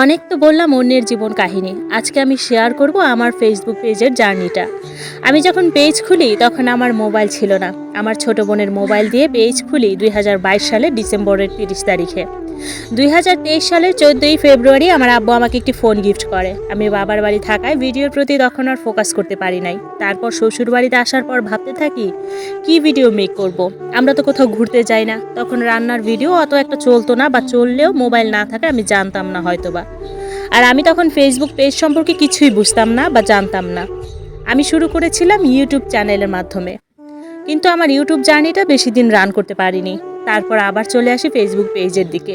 অনেক তো বললাম অন্যের জীবন কাহিনী। আজকে আমি শেয়ার করব আমার ফেসবুক পেজের জার্নিটা আমি যখন পেজ খুলি, তখন আমার মোবাইল ছিল না। আমার ছোট বোনের মোবাইল দিয়ে পেজ খুলি দু হাজার বাইশ সালে ডিসেম্বরের তিরিশ তারিখে। দুই সালের চোদ্দোই ফেব্রুয়ারি আমার আব্বু আমাকে একটি ফোন গিফট করে। আমি বাবার বাড়ি থাকায় ভিডিওর প্রতি তখন আর ফোকাস করতে পারি নাই। তারপর শ্বশুর বাড়িতে আসার পর ভাবতে থাকি, কি ভিডিও মেক করব। আমরা তো কোথাও ঘুরতে যাই না। তখন রান্নার ভিডিও অত একটা চলতো না বা চললেও মোবাইল না থাকে আমি জানতাম না হয়তোবা। আর আমি তখন ফেসবুক পেজ সম্পর্কে কিছুই বুঝতাম না বা জানতাম না। আমি শুরু করেছিলাম ইউটিউব চ্যানেলের মাধ্যমে। কিন্তু আমার ইউটিউব জার্নিটা বেশি দিন রান করতে পারিনি। তারপর আবার চলে আসি ফেসবুক পেজের দিকে।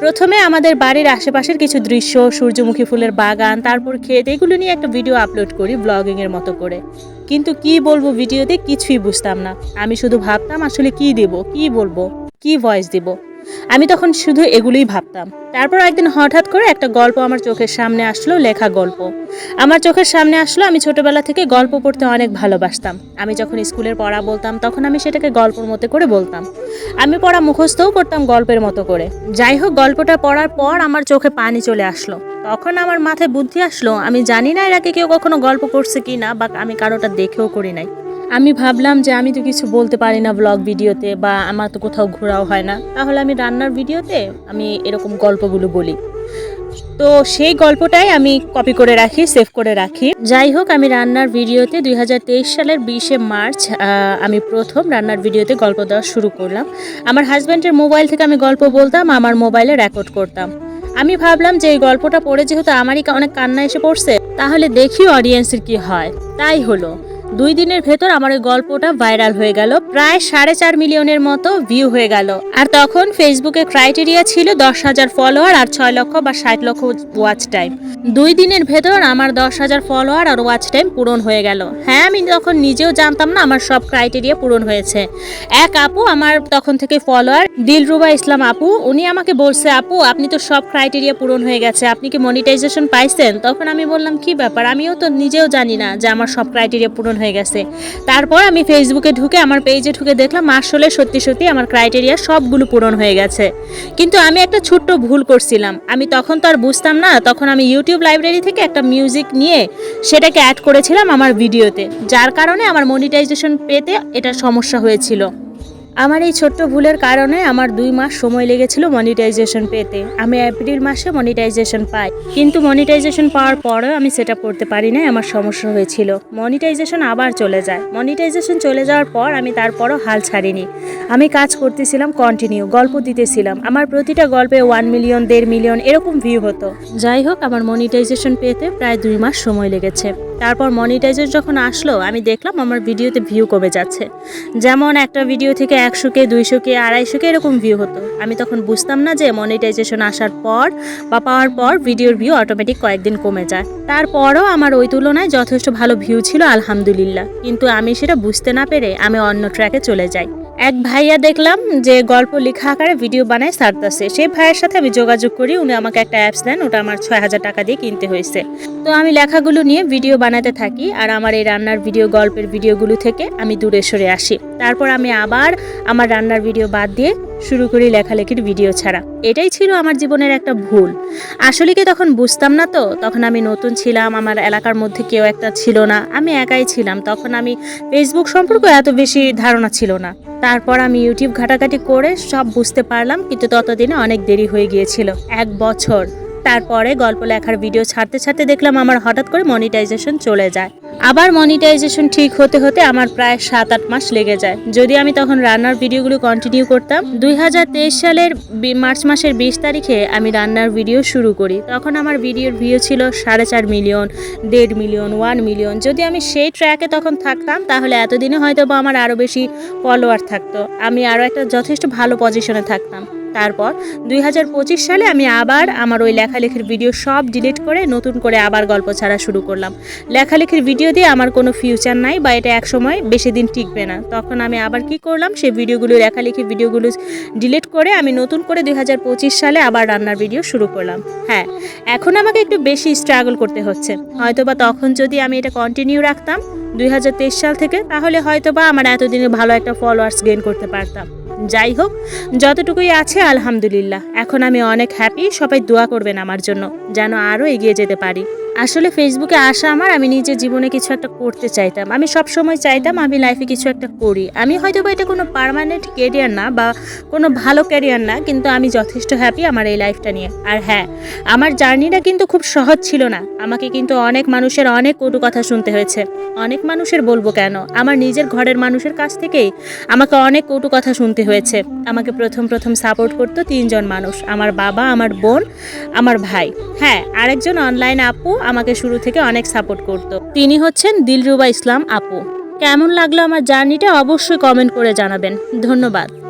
প্রথমে আমাদের বাড়ির আশেপাশের কিছু দৃশ্য, সূর্যমুখী ফুলের বাগান, তারপর ক্ষেত, এগুলো নিয়ে একটা ভিডিও আপলোড করি ব্লগিংয়ের মতো করে। কিন্তু কি বলব ভিডিওতে কিছুই বুঝতাম না। আমি শুধু ভাবতাম আসলে কি দেব, কি বলব, কি ভয়েস দিব। আমি তখন শুধু এগুলোই ভাবতাম। তারপর একদিন হঠাৎ করে একটা গল্প আমার চোখের সামনে আসলো, লেখা গল্প। আমার চোখের সামনে আসলো, আমি ছোটবেলা থেকে গল্প পড়তে অনেক ভালোবাসতাম। আমি যখন স্কুলের পড়া বলতাম, তখন আমি সেটাকে গল্পের মতো করে বলতাম। আমি পড়া মুখস্থও করতাম গল্পের মতো করে। যাই হোক, গল্পটা পড়ার পর আমার চোখে পানি চলে আসলো। তখন আমার মাথায় বুদ্ধি আসলো, আমি জানি না এর আগে কেউ কখনো গল্প করছে কি না বা আমি কারোটা দেখেও করি নাই। আমি ভাবলাম যে আমি তো কিছু বলতে পারি না ব্লগ ভিডিওতে বা আমার তো কোথাও ঘোরাও হয় না। তাহলে আমি রান্নার ভিডিওতে আমি এরকম গল্পগুলো বলি। তো সেই গল্পটাই আমি কপি করে রাখি সেভ করে রাখি। যাই হোক, আমি রান্নার ভিডিওতে দুই হাজার তেইশ সালের বিশে মার্চ আমি প্রথম রান্নার ভিডিওতে গল্প দেওয়া শুরু করলাম। আমার হাজব্যান্ডের মোবাইল থেকে আমি গল্প বলতাম, আমার মোবাইলে রেকর্ড করতাম। আমি ভাবলাম যে এই গল্পটা পড়ে যেহেতু আমারই অনেক কান্না এসে পড়ছে, তাহলে দেখি অডিয়েন্সের কি হয়। তাই হলো। দুই দিনের ভেতর আমার ওই গল্পটা ভাইরাল হয়ে গেল। প্রায় সাড়ে চার মিলিয়নের মতো ভিউ হয়ে গেল। আর তখন ফেসবুকে ক্রাইটেরিয়া ছিল দশ হাজার ফলোয়ার আর ছয় লক্ষ বা ষাট লক্ষ ওয়াচ টাইম দুই দিনের ভেতর আমার দশ হাজার ফলোয়ার আর ওয়াচ টাইম পূরণ হয়ে গেল। হ্যাঁ আমি তখন নিজেও জানতাম না আমার সব ক্রাইটেরিয়া পূরণ হয়েছে। এক আপু আমার তখন থেকে ফলোয়ার, দিলরুবা ইসলাম আপু, উনি আমাকে বলছে, আপু, আপনি তো সব ক্রাইটেরিয়া পূরণ হয়ে গেছে, আপনি কি মনিটাইজেশন পাইছেন? তখন আমি বললাম, কি ব্যাপার? আমিও তো নিজেও জানি না যে আমার সব ক্রাইটেরিয়া পূরণ হয়ে গেছে। তারপর আমি ফেসবুকে ঢুকে আমার পেজে ঢুকে দেখলাম, আসলে সত্যি সত্যি আমার ক্রাইটেরিয়া সবগুলো পূরণ হয়ে গেছে। কিন্তু আমি একটা ছোট্ট ভুল করছিলাম। আমি তখন তো আর বুঝতাম না, তখন আমি ইউটিউব লাইব্রেরি থেকে একটা মিউজিক নিয়ে সেটাকে অ্যাড করেছিলাম আমার ভিডিওতে যার কারণে আমার মনিটাইজেশন পেতে এটা সমস্যা হয়েছিল। আমার এই ছোট্ট ভুলের কারণে আমার দুই মাস সময় লেগেছিল মনিটাইজেশন পেতে। আমি এপ্রিল মাসে মনিটাইজেশন পাই। কিন্তু মনিটাইজেশন পাওয়ার পরেও আমি সেটা করতে পারি না আমার সমস্যা হয়েছিল। মনিটাইজেশন আবার চলে যায়। মনিটাইজেশন চলে যাওয়ার পর আমি তারপরও হাল ছাড়িনি। আমি কাজ করতেছিলাম কন্টিনিউ গল্প দিতেছিলাম। আমার প্রতিটা গল্পে ওয়ান মিলিয়ন দেড় মিলিয়ন এরকম ভিউ হতো। যাই হোক, আমার মনিটাইজেশন পেতে প্রায় দুই মাস সময় লেগেছে। তারপর মনিটাইজার যখন আসলো, আমি দেখলাম আমার ভিডিওতে ভিউ কমে যাচ্ছে। যেমন একটা ভিডিও থেকে একশোকে, দুইশোকে, আড়াইশোকে এরকম ভিউ হতো। আমি তখন বুঝতাম না যে মনিটাইজেশন আসার পর বা পাওয়ার পর ভিডিওর ভিউ অটোমেটিক কয়েকদিন কমে যায়। তারপরও আমার ওই তুলনায় যথেষ্ট ভালো ভিউ ছিল, আলহামদুলিল্লাহ। কিন্তু আমি সেটা বুঝতে না পেরে আমি অন্য ট্র্যাকে চলে যাই। এক ভাইয়া দেখলাম যে গল্প লেখা আকারে ভিডিও বানায় সারতাছে। সেই ভাইয়ের সাথে আমি যোগাযোগ করি, উনি আমাকে একটা অ্যাপস দেন, ওটা আমার ছয় হাজার টাকা দিয়ে কিনতে হয়েছে। তো আমি লেখাগুলো নিয়ে ভিডিও বানাতে থাকি, আর আমার এই রান্নার ভিডিও, গল্পের ভিডিওগুলো থেকে আমি দূরে সরে আসি। তারপর আমি আবার আমার রান্নার ভিডিও বাদ দিয়ে শুরু করি লেখালেখির ভিডিও ছাড়া। এটাই ছিল আমার জীবনের একটা ভুল। আসলে কি তখন বুঝতাম না তো? তখন আমি নতুন ছিলাম, আমার এলাকার মধ্যে কেউ একটা ছিল না। আমি একাই ছিলাম। তখন আমি ফেসবুক সম্পর্কে এত বেশি ধারণা ছিল না। তারপর আমি ইউটিউব ঘাটাঘাটি করে সব বুঝতে পারলাম, কিন্তু ততদিনে অনেক দেরি হয়ে গিয়েছিল। এক বছর। তারপরে গল্প লেখার ভিডিও ছাড়তে ছাড়তে দেখলাম আমার হঠাৎ করে মনিটাইজেশন চলে যায়। আবার মনিটাইজেশন ঠিক হতে হতে আমার প্রায় সাত আট মাস লেগে যায়। যদি আমি তখন রান্নার ভিডিওগুলো কন্টিনিউ করতাম, দুই হাজার তেইশ সালের মার্চ মাসের বিশ তারিখে আমি রান্নার ভিডিও শুরু করি। তখন আমার ভিডিওর ভিউ ছিল সাড়ে চার মিলিয়ন দেড় মিলিয়ন ওয়ান মিলিয়ন যদি আমি সেই ট্র্যাকে তখন থাকতাম, তাহলে এতদিনে হয়তো বা আমার আরও বেশি ফলোয়ার থাকতো। আমি আরও একটা যথেষ্ট ভালো পজিশনে থাকতাম। তারপর দুই হাজার পঁচিশ সালে আমি আবার আমার ওই লেখালেখির ভিডিও সব ডিলিট করে নতুন করে আবার গল্প ছাড়া শুরু করলাম। লেখালেখির ভিডিও দিয়ে আমার কোনো ফিউচার নাই বা এটা একসময় বেশি দিন টিকবে না। তখন আমি আবার কি করলাম, সেই ভিডিওগুলো লেখালেখি ভিডিওগুলো ডিলিট করে আমি নতুন করে দুই হাজার পঁচিশ সালে আবার রান্নার ভিডিও শুরু করলাম। হ্যাঁ এখন আমাকে একটু বেশি স্ট্রাগল করতে হচ্ছে। হয়তোবা তখন যদি আমি এটা কন্টিনিউ রাখতাম দুই হাজার তেইশ সাল থেকে, তাহলে হয়তোবা আমার এতদিনে ভালো একটা ফলোয়ার্স গেইন করতে পারতাম। যাই হোক, যতটুকুই আছে আলহামদুলিল্লাহ। এখন আমি অনেক হ্যাপি সবাই দোয়া করবেন আমার জন্য, যেন আরও এগিয়ে যেতে পারি। আসলে ফেসবুকে আসা আমার, আমি নিজের জীবনে কিছু একটা করতে চাইতাম। আমি সব সময় চাইতাম আমি লাইফে কিছু একটা করি। আমি হয়তো বা এটা কোনো পার্মানেন্ট ক্যারিয়ার না বা কোনো ভালো ক্যারিয়ার না, কিন্তু আমি যথেষ্ট হ্যাপি আমার এই লাইফটা নিয়ে। আর হ্যাঁ আমার জার্নিটা কিন্তু খুব সহজ ছিল না। আমাকে কিন্তু অনেক মানুষের অনেক কটু কথা শুনতে হয়েছে। অনেক মানুষের বলব কেন? আমার নিজের ঘরের মানুষের কাছ থেকেই আমাকে অনেক কটু কথা শুনতে হয়েছে। আমাকে প্রথম প্রথম সাপোর্ট করতো তিনজন মানুষ। আমার বাবা, আমার বোন, আমার ভাই। হ্যাঁ আরেকজন অনলাইন আপু আমাকে শুরু থেকে অনেক সাপোর্ট করত। তিনি হচ্ছেন দিলরুবা ইসলাম আপু। কেমন লাগল আমার জার্নিটা অবশ্যই কমেন্ট করে জানাবেন। ধন্যবাদ।